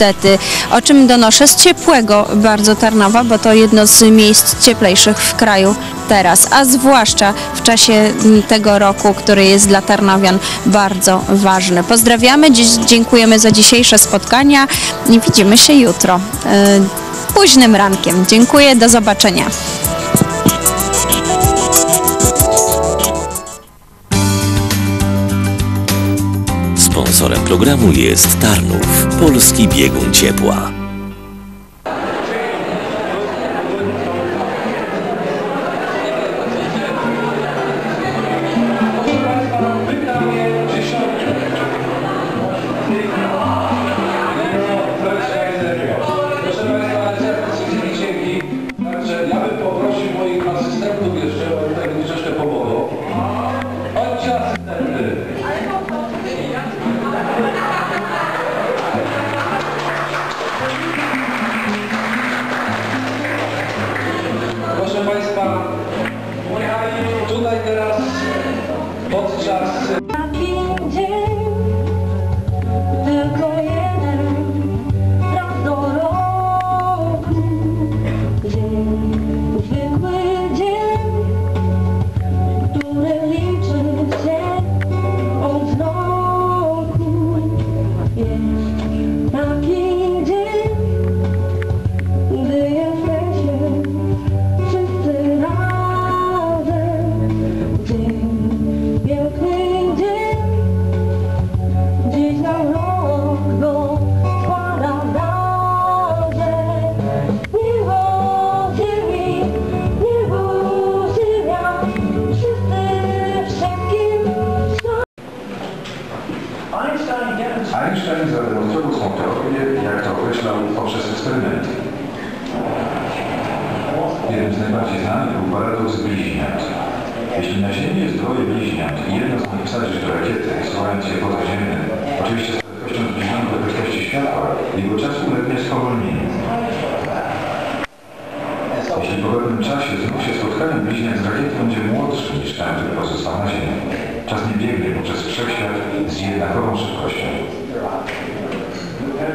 niestety. O czym donoszę z ciepłego bardzo Tarnowa, bo to jedno z miejsc cieplejszych w kraju teraz, a zwłaszcza w czasie tego roku, który jest dla Tarnowian bardzo ważny. Pozdrawiamy, dziękujemy za dzisiejsze spotkania i widzimy się jutro. y, Późnym rankiem. Dziękuję, do zobaczenia. Sponsorem programu jest Tarnów, polski biegun ciepła. Russia. Jak to określał, poprzez eksperymenty. Jednym z najbardziej znanych był paradoks bliźniąt. Jeśli na Ziemi jest dwoje bliźniąt i jedno z nich wsadzisz do rakiety, słuchając je poza Ziemię, oczywiście z prędkością zbliżoną do prędkości światła, jego czas ulegnie spowolnieniu. Jeśli po pewnym czasie znów się spotkają bliźniak z rakiety będzie młodszy niż ten, który pozostał na Ziemi. Czas nie biegnie poprzez wszechświat z jednakową szybkością.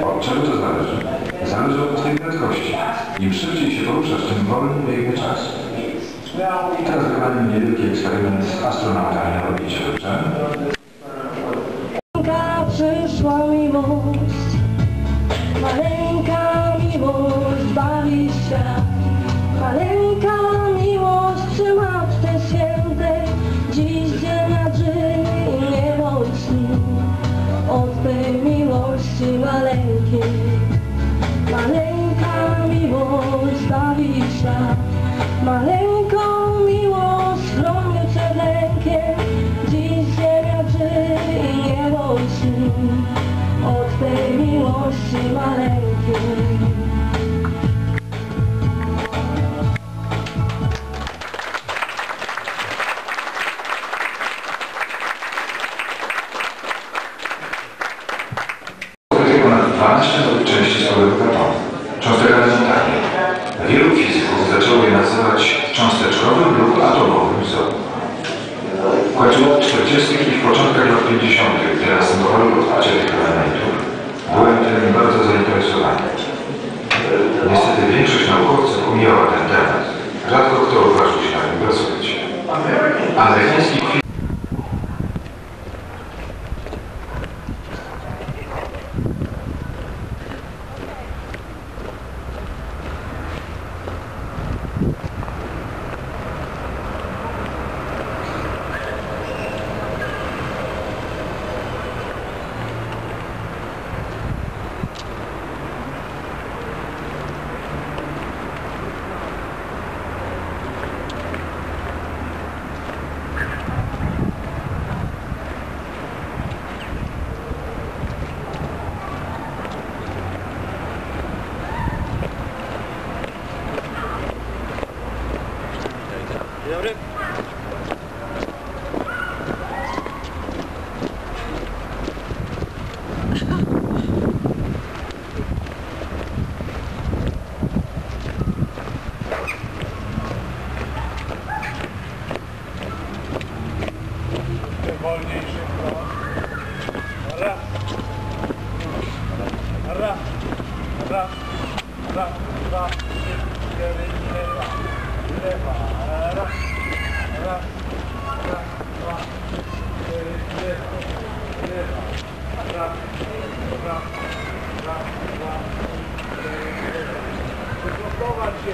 Od czego to zależy? Zależy od twojej prędkości. Im szybciej się poruszasz, tym wolniej biegnie czas. I teraz wykonamy niewielki eksperyment z astronautami na orbicie. Dobrze? Maleńką miłość chroni przed lękiem, dziś ziemia żyje i niebo śni. Od tej miłości maleńkiej. Nazywać cząsteczkowym lub atomowym wzorem. Wolniej,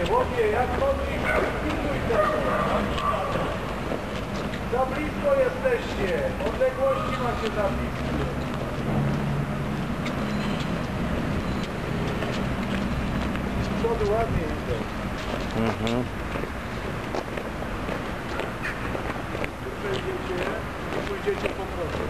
Ludzie, jak chodzi, pilnuj tego. Za blisko jesteście. Odległości macie za blisko. Z przodu ładnie idą. Przejdziecie, pójdziecie po prostu.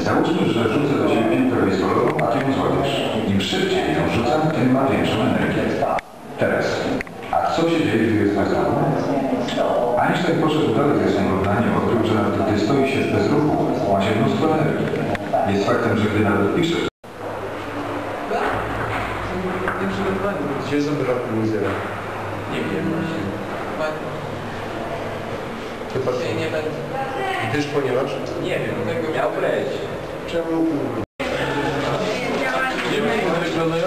Załóżmy, że rzucę do Ciebie piłkę baseballową, a Ty ją złapiesz. Im szybciej ją rzucam, tym ma większą energię. Teraz, a co się dzieje, gdy jest tak samo? Einstein poszedł dalej ze swoim równaniem, odkrył, że nawet gdy stoi się bez ruchu, ma się mnóstwo energii. Jest faktem, że gdy nawet piszesz, Gdzie są drobne muzea? Nie wiem właśnie. Chyba Dzisiaj nie będzie. Gdyż ponieważ? Nie wiem, tego miał być. Czemu? Nie wiem, jak wyglądają.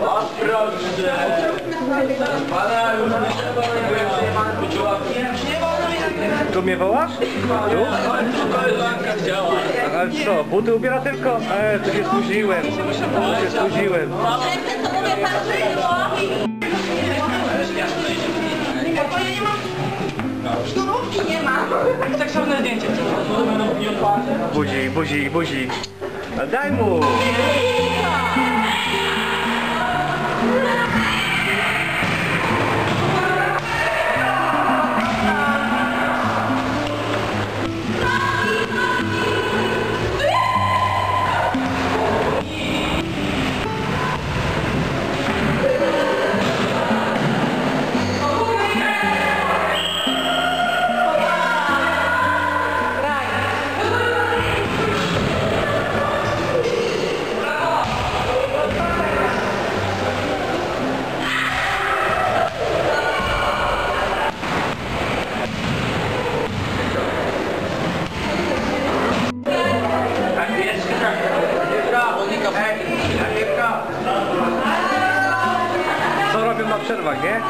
O proszę! Pana już nie poczuła Tu mnie wołasz? Tu? koleżanka chciała. Ale co, buty ubiera tylko? E, tu się spóźniłem. Tu się spóźniłem. Buzi, buzi, buzi. A Daj mu! Na przerwach, nie?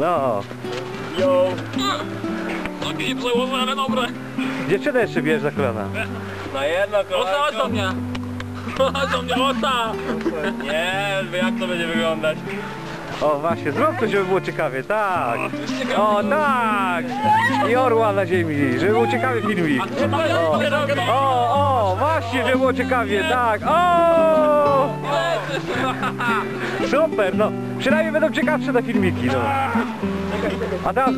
No. Nogi nie przełożone, dobre. Dziewczynę jeszcze bierz za kolana. Na jedno kolano. Osa, osa mnie. Osa mnie, osa. Nie, jak to będzie wyglądać? O właśnie, zrób to, żeby było ciekawie, tak. O tak! I orła na ziemi, żeby było ciekawie filmik. O, o, o, właśnie, żeby było ciekawie, tak. O! Super, no. Przynajmniej będą ciekawsze te filmiki, no. A teraz...